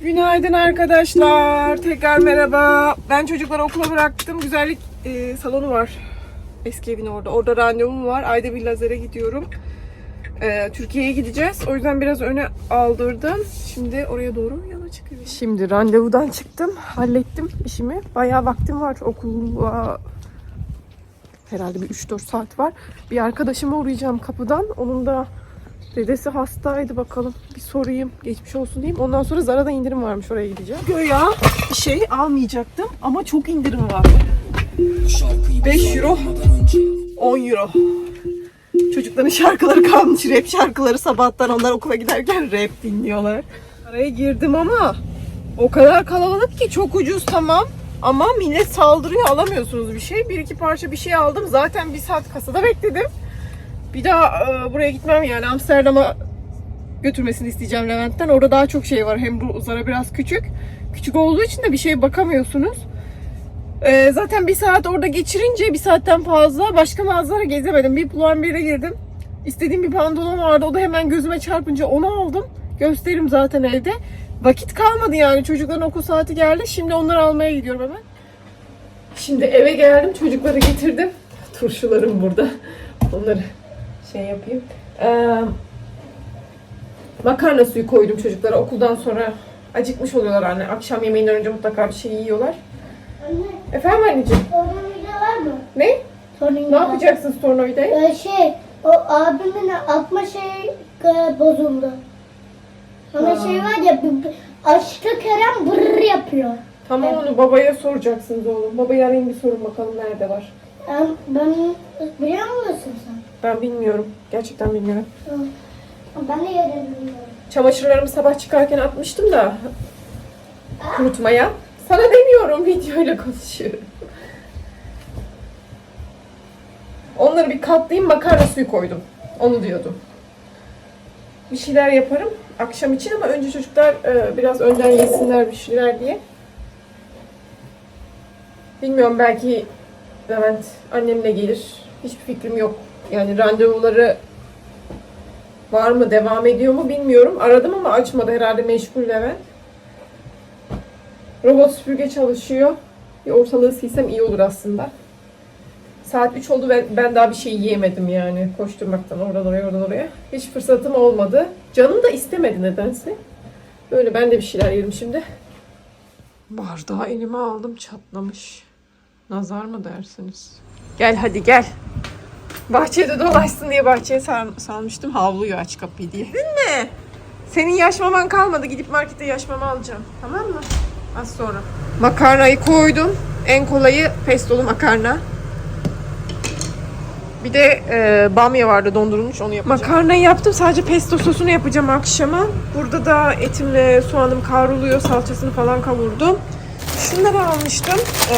Günaydın arkadaşlar. Tekrar merhaba. Ben çocukları okula bıraktım. Güzellik e, salonu var. Eski evin orada. Orada randevum var. Ayda bir lazere gidiyorum. E, Türkiye'ye gideceğiz. O yüzden biraz öne aldırdım. Şimdi oraya doğru yola çıkıyorum. Şimdi randevudan çıktım. Hallettim işimi. Bayağı vaktim var. Okula herhalde bir 3-4 saat var. Bir arkadaşıma uğrayacağım kapıdan. Onun da dedesi hastaydı bakalım. Bir sorayım. Geçmiş olsun diyeyim. Ondan sonra Zara'da indirim varmış oraya gideceğim. Göya bir şey almayacaktım ama çok indirim var. 5 euro, 10 euro. Çocukların şarkıları kalmış. Rap şarkıları sabahtan onlar okula giderken rap dinliyorlar. Araya girdim ama o kadar kalabalık ki çok ucuz tamam. Ama millet saldırıyor alamıyorsunuz bir şey. Bir iki parça bir şey aldım. Zaten bir saat kasada bekledim. Bir daha e, buraya gitmem yani Amsterdam'a götürmesini isteyeceğim Levent'ten. Orada daha çok şey var. Hem bu Zara biraz küçük. Küçük olduğu için de bir şeye bakamıyorsunuz. E, zaten bir saat orada geçirince bir saatten fazla başka mağazalara gezemedim. Bir Pull&Bear'e girdim. İstediğim bir pantolon vardı. O da hemen gözüme çarpınca onu aldım. Gösteririm zaten evde. Vakit kalmadı yani. Çocukların okul saati geldi. Şimdi onları almaya gidiyorum hemen. Şimdi eve geldim. Çocukları getirdim. Turşularım burada. Onları şey yapayım. Ee, makarna suyu koydum çocuklara. Okuldan sonra acıkmış oluyorlar anne. Akşam yemeğinden önce mutlaka bir şey yiyorlar. Anne, Efendim anneciğim? tornavida var mı? Ne? Tornavida. Ne yapacaksınız tornavidayı? Ee, şey, o abimin atma şeyi e, bozuldu. Ha. şey var ya, açtı Kerem brrr yapıyor. Tamam onu babaya soracaksınız oğlum. Babaya arayın bir sorun bakalım nerede var. Ben, ben biliyor musun sen? Ben bilmiyorum. Gerçekten bilmiyorum. Ben de bilmiyorum. Çamaşırlarımı sabah çıkarken atmıştım da kurutmaya. Sana demiyorum videoyla konuşuyorum. Onları bir katlayayım makarna suyu koydum. Onu diyordum. Bir şeyler yaparım akşam için ama önce çocuklar e, biraz önden yesinler bir şeyler diye. Bilmiyorum belki Levent annemle gelir. Hiçbir fikrim yok. Yani randevuları Var mı, devam ediyor mu bilmiyorum. Aradım ama açmadı herhalde meşgul Levent. Robot süpürge çalışıyor. Bir ortalığı silsem iyi olur aslında. Saat 3 oldu ve ben daha bir şey yiyemedim yani koşturmaktan oradan oraya oradan oraya. Hiç fırsatım olmadı. Canım da istemedi nedense. Böyle ben de bir şeyler yerim şimdi. Bardağı elime aldım çatlamış. Nazar mı dersiniz? Gel hadi gel. Bahçede dolaşsın diye bahçeye sar- salmıştım. Havluyu aç kapıyı diye. Değil mi? Senin yaş maman kalmadı. Gidip markette yaş mama alacağım. Tamam mı? Az sonra. Makarnayı koydum. En kolayı pestolu makarna. Bir de e, bamya vardı dondurulmuş onu yapacağım. Makarnayı yaptım. Sadece pesto sosunu yapacağım akşama. Burada da etimle soğanım kavruluyor. Salçasını falan kavurdum. Şunları almıştım. E,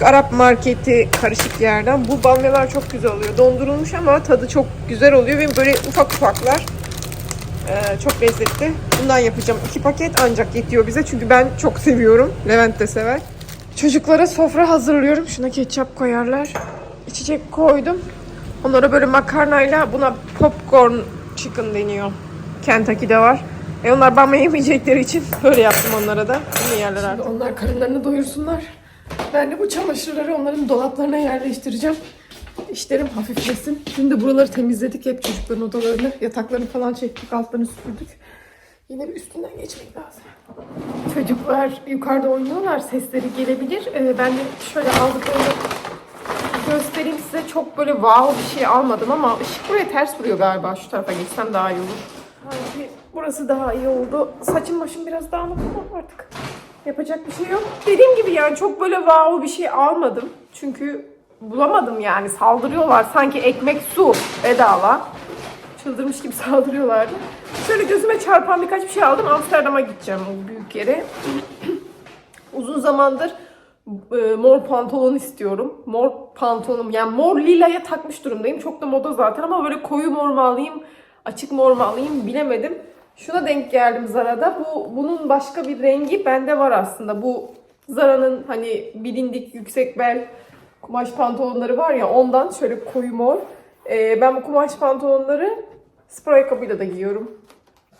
Türk-Arap marketi karışık yerden. Bu bamyalar çok güzel oluyor. Dondurulmuş ama tadı çok güzel oluyor ve böyle ufak ufaklar. Ee, çok lezzetli. Bundan yapacağım. iki paket ancak yetiyor bize. Çünkü ben çok seviyorum. Levent de sever. Çocuklara sofra hazırlıyorum. Şuna ketçap koyarlar. İçecek koydum. Onlara böyle makarnayla buna popcorn chicken deniyor. Kentucky'de var. E onlar bamya yemeyecekleri için böyle yaptım onlara da. Bunu yerler artık. Onlar karınlarını doyursunlar. Ben de bu çamaşırları onların dolaplarına yerleştireceğim. İşlerim hafiflesin. Dün de buraları temizledik hep çocukların odalarını. Yataklarını falan çektik, altlarını süpürdük. Yine bir üstünden geçmek lazım. Çocuklar yukarıda oynuyorlar. Sesleri gelebilir. Ee, ben de şöyle aldıklarını göstereyim size. Çok böyle wow bir şey almadım ama ışık buraya ters vuruyor galiba. Şu tarafa geçsem daha iyi olur. Sanki burası daha iyi oldu. Saçım başım biraz dağınık ama artık yapacak bir şey yok. Dediğim gibi yani çok böyle wow bir şey almadım. Çünkü bulamadım yani saldırıyorlar. Sanki ekmek su bedava. Çıldırmış gibi saldırıyorlardı. Şöyle gözüme çarpan birkaç bir şey aldım. Amsterdam'a gideceğim o büyük yere. Uzun zamandır e, mor pantolon istiyorum. Mor pantolonum yani mor lilaya takmış durumdayım. Çok da moda zaten ama böyle koyu mor mu alayım, açık mor mu alayım bilemedim. Şuna denk geldim Zara'da. Bu bunun başka bir rengi bende var aslında. Bu Zara'nın hani bilindik yüksek bel kumaş pantolonları var ya ondan şöyle koyu mor. E, ben bu kumaş pantolonları spor ayakkabıyla da giyiyorum.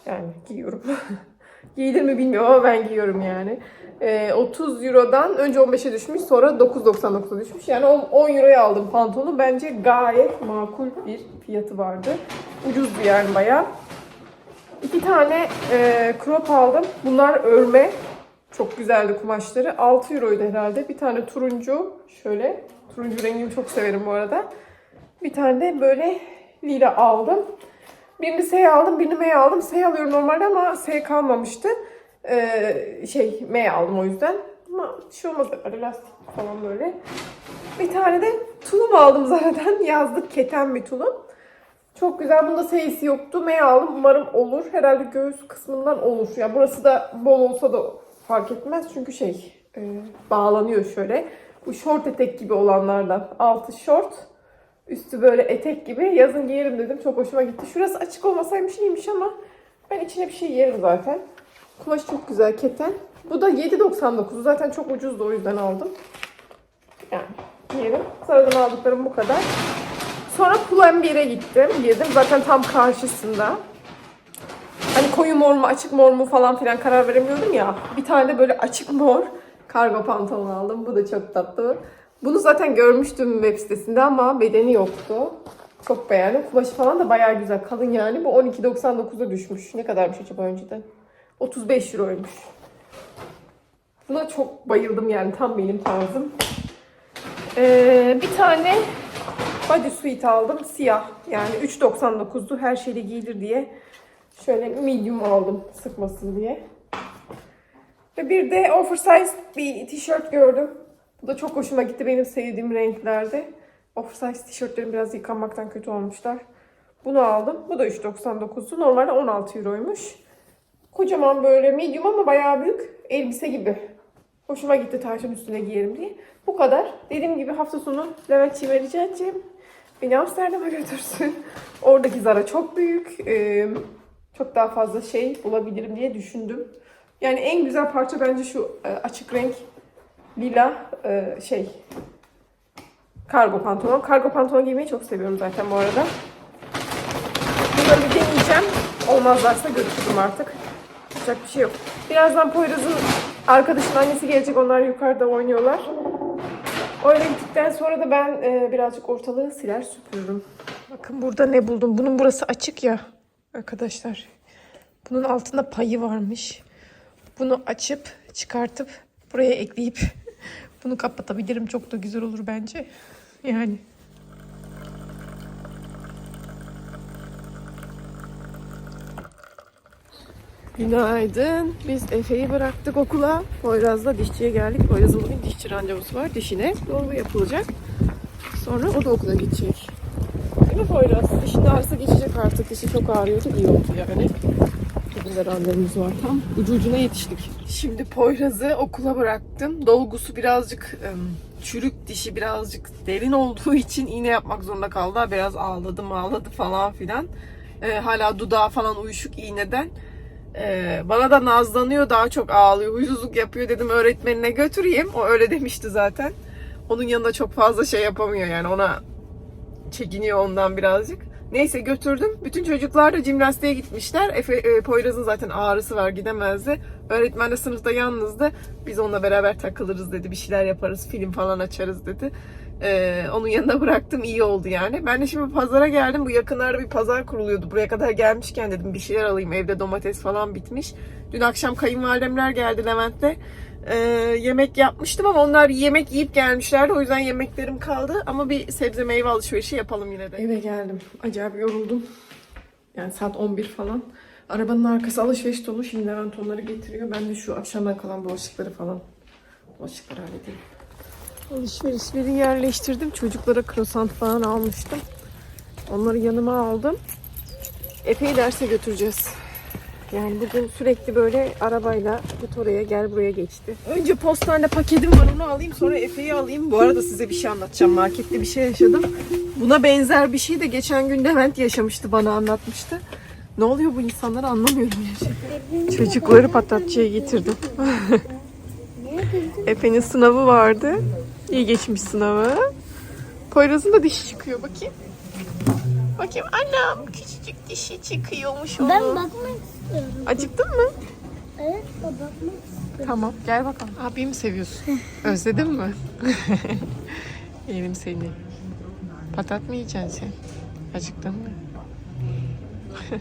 Yani giyiyorum. Giyilir mi bilmiyorum ama ben giyiyorum yani. Ee, 30 Euro'dan önce 15'e düşmüş sonra 9.99'a düşmüş. Yani 10, 10 Euro'ya aldım pantolonu. Bence gayet makul bir fiyatı vardı. Ucuzdu yani bayağı. İki tane e, crop aldım. Bunlar örme. Çok güzeldi kumaşları. 6 euroydu herhalde. Bir tane turuncu. Şöyle. Turuncu rengini çok severim bu arada. Bir tane de böyle lila aldım. Birini S aldım, birini M aldım. S alıyorum normalde ama S kalmamıştı. Ee, şey M aldım o yüzden. Ama şey olmaz. Elastik falan böyle. Bir tane de tulum aldım zaten. Yazlık keten bir tulum. Çok güzel. Bunda S'si yoktu. M aldım. Umarım olur. Herhalde göğüs kısmından olur. Ya burası da bol olsa da fark etmez. Çünkü şey e, bağlanıyor şöyle. Bu short etek gibi olanlardan. Altı short. Üstü böyle etek gibi. Yazın giyerim dedim. Çok hoşuma gitti. Şurası açık olmasaymış iyiymiş ama ben içine bir şey yerim zaten. Kumaş çok güzel keten. Bu da 7.99. Zaten çok ucuzdu o yüzden aldım. Yani yerim. Sonradan aldıklarım bu kadar. Sonra Pull&Bear'e gittim. Girdim. Zaten tam karşısında. Hani koyu mor mu açık mor mu falan filan karar veremiyordum ya. Bir tane de böyle açık mor kargo pantolon aldım. Bu da çok tatlı. Bunu zaten görmüştüm web sitesinde ama bedeni yoktu. Çok beğendim. Kumaşı falan da bayağı güzel. Kalın yani. Bu 12.99'a düşmüş. Ne kadarmış acaba önceden? 35 euroymuş. Buna çok bayıldım yani. Tam benim tarzım. Ee, bir tane bodysuit aldım. Siyah. Yani 3.99'du. Her şeyle giyilir diye. Şöyle medium aldım sıkmasın diye. Ve bir de oversize bir tişört gördüm. Bu da çok hoşuma gitti benim sevdiğim renklerde. Oversize tişörtlerim biraz yıkanmaktan kötü olmuşlar. Bunu aldım. Bu da 3.99'du. Normalde 16 euroymuş. Kocaman böyle medium ama bayağı büyük elbise gibi. Hoşuma gitti taşın üstüne giyerim diye. Bu kadar. Dediğim gibi hafta sonu Levent'ciğime rica edeceğim. Beni Amsterdam'a götürsün. Oradaki Zara çok büyük. Ee, çok daha fazla şey bulabilirim diye düşündüm. Yani en güzel parça bence şu e, açık renk lila e, şey kargo pantolon. Kargo pantolon giymeyi çok seviyorum zaten bu arada. Bunları bir deneyeceğim. Olmazlarsa götürürüm artık. Yapacak bir şey yok. Birazdan Poyraz'ın arkadaşının annesi gelecek. Onlar yukarıda oynuyorlar. Öyle gittikten sonra da ben e, birazcık ortalığı siler süpürürüm. Bakın burada ne buldum. Bunun burası açık ya arkadaşlar. Bunun altında payı varmış. Bunu açıp çıkartıp buraya ekleyip bunu kapatabilirim. Çok da güzel olur bence. Yani. Günaydın. Biz Efe'yi bıraktık okula. Poyraz'la dişçiye geldik. Poyraz'ın bugün dişçi randevusu var. Dişine dolgu yapılacak. Sonra o da okula gidecek. Değil mi Poyraz? Dişin ağrısı geçecek artık. Dişi çok ağrıyordu. iyi oldu yani. Bugün de randevumuz var. Tam ucu ucuna yetiştik. Şimdi Poyraz'ı okula bıraktım. Dolgusu birazcık ım, çürük dişi birazcık derin olduğu için iğne yapmak zorunda kaldı. Biraz ağladı ağladı falan filan. Ee, hala dudağı falan uyuşuk iğneden. Ee, bana da nazlanıyor daha çok ağlıyor. Huysuzluk yapıyor dedim öğretmenine götüreyim. O öyle demişti zaten. Onun yanında çok fazla şey yapamıyor yani ona çekiniyor ondan birazcık. Neyse götürdüm. Bütün çocuklar da jimnastiğe gitmişler. Efe, e, Poyraz'ın zaten ağrısı var gidemezdi. Öğretmen de sınıfta yalnızdı. Biz onunla beraber takılırız dedi. Bir şeyler yaparız, film falan açarız dedi. Ee, onun yanına bıraktım iyi oldu yani. Ben de şimdi pazara geldim. Bu yakınlarda bir pazar kuruluyordu. Buraya kadar gelmişken dedim bir şeyler alayım. Evde domates falan bitmiş. Dün akşam kayınvalidemler geldi Levent'te. Ee, yemek yapmıştım ama onlar yemek yiyip gelmişlerdi. O yüzden yemeklerim kaldı. Ama bir sebze meyve alışverişi yapalım yine de. Eve geldim. Acayip yoruldum. Yani saat 11 falan. Arabanın arkası alışveriş dolu. Şimdi Levent onları getiriyor. Ben de şu akşamdan kalan bulaşıkları falan bulaşıkları halledeyim. Alışverişleri yerleştirdim. Çocuklara croissant falan almıştım. Onları yanıma aldım. Epey derse götüreceğiz. Yani bugün sürekli böyle arabayla git oraya gel buraya geçti. Önce postane paketim var onu alayım sonra Efe'yi alayım. Bu arada size bir şey anlatacağım. Markette bir şey yaşadım. Buna benzer bir şey de geçen gün Levent yaşamıştı bana anlatmıştı. Ne oluyor bu insanları anlamıyorum gerçekten. Çocukları patatçıya getirdim. Efe'nin sınavı vardı. İyi geçmiş sınavı. Poyraz'ın da dişi çıkıyor bakayım. Bakayım annem küçücük dişi çıkıyormuş onun. Ben bakmak istiyorum. Acıktın mı? Evet bakmak istiyorum. Tamam gel bakalım. Abiyi mi seviyorsun? Özledin mi? Yerim seni. Patat mı yiyeceksin sen? Acıktın mı?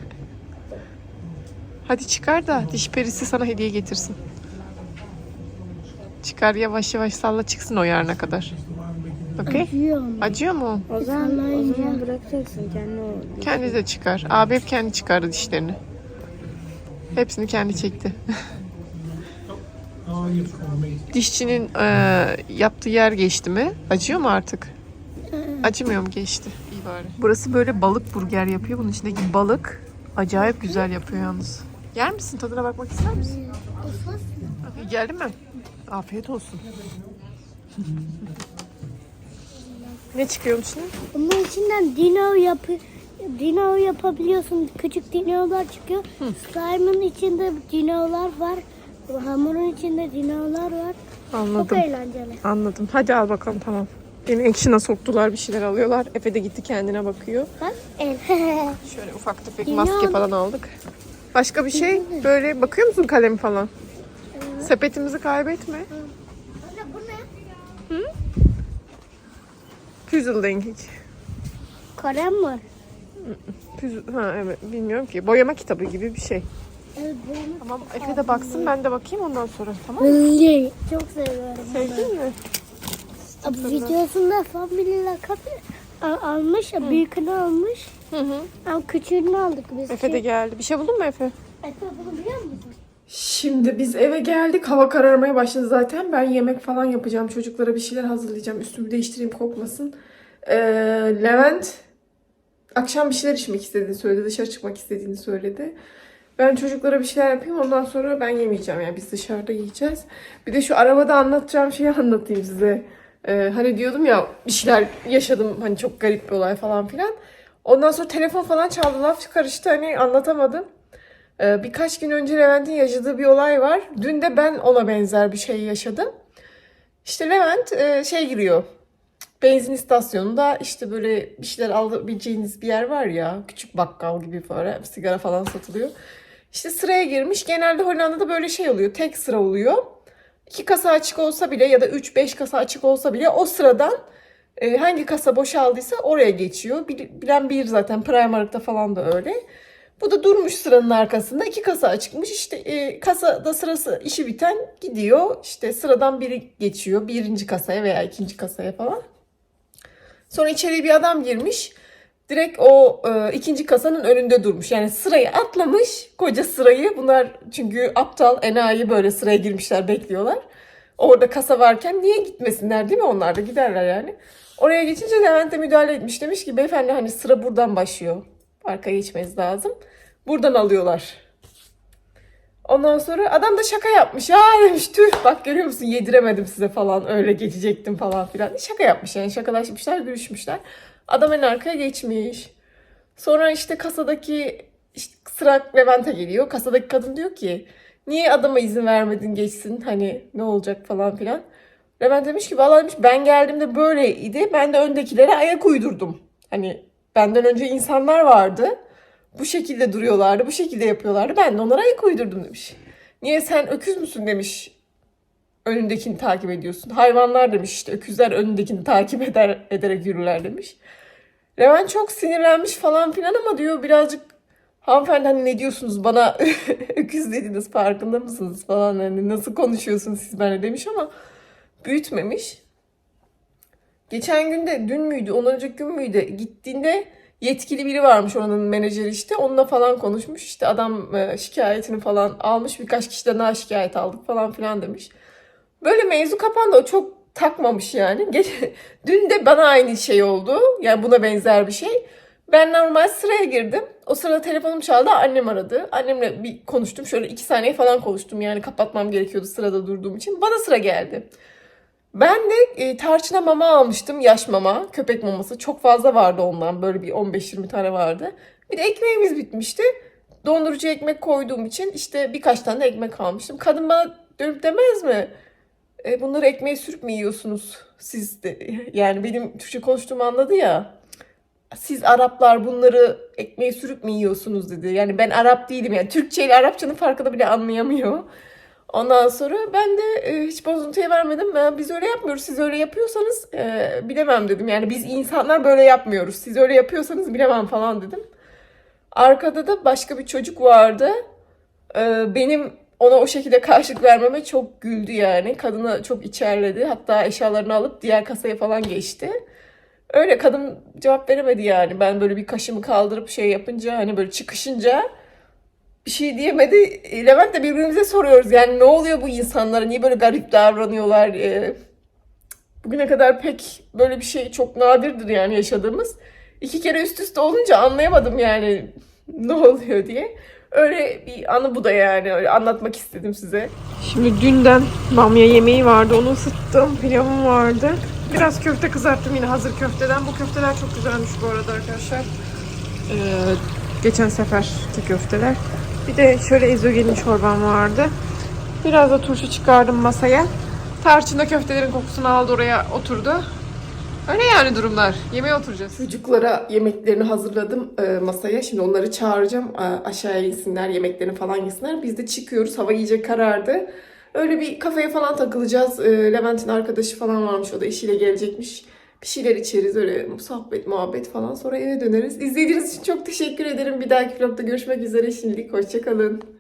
Hadi çıkar da diş perisi sana hediye getirsin. Çıkar yavaş yavaş salla çıksın o yarına kadar. Okey? Yiyor mu? Acıyor mu? O zaman, o zaman bırakacaksın kendi o. Kendi de çıkar. Abi hep kendi çıkardı dişlerini. Hepsini kendi çekti. Dişçinin e, yaptığı yer geçti mi? Acıyor mu artık? Acımıyor mu geçti? İyi bari. Burası böyle balık burger yapıyor. Bunun içindeki balık acayip güzel yapıyor yalnız. Yer misin? Tadına bakmak ister misin? Okey, geldi mi? Afiyet olsun. ne çıkıyor şimdi? Bunun içinden dino yapı dino yapabiliyorsun. Küçük dinolar çıkıyor. Slime'ın içinde dinolar var. Hamurun içinde dinolar var. Çok Anladım. eğlenceli. Anladım. Hadi al bakalım tamam. Beni action'a soktular bir şeyler alıyorlar. Efe de gitti kendine bakıyor. Bak el. Şöyle ufak tefek maske falan aldık. Başka bir şey böyle bakıyor musun kalem falan? Sepetimizi kaybetme. Anne bu ne? Puzzle dengi. Kalem var. Puzzle, ha evet bilmiyorum ki. Boyama kitabı gibi bir şey. Evet, Tamam Efe de baksın ben de bakayım ondan sonra tamam mı? Çok seviyorum. Sevdin mi? Abi videosunda Family Lakabı almış, büyükünü almış. Hı hı. Ama küçüğünü aldık biz. Efe de geldi. Bir şey buldun mu Efe? Efe bunu biliyor musun? Şimdi biz eve geldik. Hava kararmaya başladı zaten. Ben yemek falan yapacağım. Çocuklara bir şeyler hazırlayacağım. Üstümü değiştireyim kokmasın. Ee, Levent akşam bir şeyler içmek istediğini söyledi. Dışarı çıkmak istediğini söyledi. Ben çocuklara bir şeyler yapayım. Ondan sonra ben yemeyeceğim. Yani biz dışarıda yiyeceğiz. Bir de şu arabada anlatacağım şeyi anlatayım size. Ee, hani diyordum ya bir şeyler yaşadım. Hani çok garip bir olay falan filan. Ondan sonra telefon falan çaldı. Laf karıştı. Hani anlatamadım. Ee, birkaç gün önce Levent'in yaşadığı bir olay var. Dün de ben ona benzer bir şey yaşadım. İşte Levent e, şey giriyor. Benzin istasyonunda işte böyle bir şeyler alabileceğiniz bir yer var ya. Küçük bakkal gibi böyle sigara falan satılıyor. İşte sıraya girmiş. Genelde Hollanda'da böyle şey oluyor. Tek sıra oluyor. İki kasa açık olsa bile ya da 3-5 kasa açık olsa bile o sıradan e, hangi kasa boşaldıysa oraya geçiyor. Bil- Bilen bilir zaten Primark'ta falan da öyle. Bu da durmuş sıranın arkasında. iki kasa açıkmış. İşte e, kasada sırası işi biten gidiyor. İşte sıradan biri geçiyor. Birinci kasaya veya ikinci kasaya falan. Sonra içeriye bir adam girmiş. Direkt o e, ikinci kasanın önünde durmuş. Yani sırayı atlamış. Koca sırayı. Bunlar çünkü aptal, enayi böyle sıraya girmişler, bekliyorlar. Orada kasa varken niye gitmesinler değil mi? Onlar da giderler yani. Oraya geçince Levent de müdahale etmiş. Demiş ki beyefendi hani sıra buradan başlıyor. Arkaya geçmeniz lazım. Buradan alıyorlar. Ondan sonra adam da şaka yapmış. Ya demiş tüh bak görüyor musun yediremedim size falan öyle geçecektim falan filan. Şaka yapmış yani şakalaşmışlar gülüşmüşler. Adam en arkaya geçmiş. Sonra işte kasadaki işte sıra Levent'e geliyor. Kasadaki kadın diyor ki niye adama izin vermedin geçsin hani ne olacak falan filan. Levent demiş ki vallahi demiş ben geldiğimde böyleydi. Ben de öndekilere ayak uydurdum. Hani benden önce insanlar vardı. Bu şekilde duruyorlardı, bu şekilde yapıyorlardı. Ben de onlara ayak uydurdum demiş. Niye sen öküz müsün demiş. Önündekini takip ediyorsun. Hayvanlar demiş işte öküzler önündekini takip eder ederek yürürler demiş. Levent çok sinirlenmiş falan filan ama diyor birazcık hanımefendi hani ne diyorsunuz bana öküz dediniz farkında mısınız falan hani nasıl konuşuyorsunuz siz benimle demiş ama büyütmemiş. Geçen gün de dün müydü, ondan önceki gün müydü gittiğinde yetkili biri varmış oranın menajeri işte. Onunla falan konuşmuş. İşte adam e, şikayetini falan almış. Birkaç kişiden daha şikayet aldık falan filan demiş. Böyle mevzu kapandı. O çok takmamış yani. Dün de bana aynı şey oldu. Yani buna benzer bir şey. Ben normal sıraya girdim. O sırada telefonum çaldı. Annem aradı. Annemle bir konuştum. Şöyle iki saniye falan konuştum. Yani kapatmam gerekiyordu sırada durduğum için. Bana sıra geldi. Ben de e, tarçına mama almıştım. Yaş mama. Köpek maması. Çok fazla vardı ondan. Böyle bir 15-20 tane vardı. Bir de ekmeğimiz bitmişti. Dondurucu ekmek koyduğum için işte birkaç tane ekmek almıştım. Kadın bana dönüp demez mi? E, bunları ekmeğe sürüp mü yiyorsunuz siz de? Yani benim Türkçe konuştuğumu anladı ya. siz Araplar bunları ekmeğe sürüp mü yiyorsunuz dedi. Yani ben Arap değilim yani Türkçe ile Arapçanın farkını bile anlayamıyor. Ondan sonra ben de e, hiç bozuntuya vermedim. Ben, biz öyle yapmıyoruz. Siz öyle yapıyorsanız e, bilemem dedim. Yani biz insanlar böyle yapmıyoruz. Siz öyle yapıyorsanız bilemem falan dedim. Arkada da başka bir çocuk vardı. E, benim ona o şekilde karşılık vermeme çok güldü yani. Kadını çok içerledi. Hatta eşyalarını alıp diğer kasaya falan geçti. Öyle kadın cevap veremedi yani. Ben böyle bir kaşımı kaldırıp şey yapınca hani böyle çıkışınca bir şey diyemedi. E, Levent de birbirimize soruyoruz yani ne oluyor bu insanlara? Niye böyle garip davranıyorlar? E, Bugüne kadar pek böyle bir şey çok nadirdir yani yaşadığımız. İki kere üst üste olunca anlayamadım yani ne oluyor diye. Öyle bir anı bu da yani öyle anlatmak istedim size. Şimdi dünden bamya yemeği vardı onu ısıttım. Pilavım vardı. Biraz köfte kızarttım yine hazır köfteden. Bu köfteler çok güzelmiş bu arada arkadaşlar. Ee, geçen seferki köfteler. Bir de şöyle ezogelin çorbam vardı. Biraz da turşu çıkardım masaya. Tarçın da köftelerin kokusunu aldı oraya oturdu. Öyle yani durumlar. Yemeğe oturacağız. Çocuklara yemeklerini hazırladım e, masaya. Şimdi onları çağıracağım. E, aşağıya insinler, yemeklerini falan yesinler. Biz de çıkıyoruz. Hava iyice karardı. Öyle bir kafeye falan takılacağız. E, Levent'in arkadaşı falan varmış. O da eşiyle gelecekmiş. Bir şeyler içeriz. Öyle sohbet, muhabbet falan. Sonra eve döneriz. İzlediğiniz için çok teşekkür ederim. Bir dahaki vlogda görüşmek üzere. Şimdilik hoşçakalın.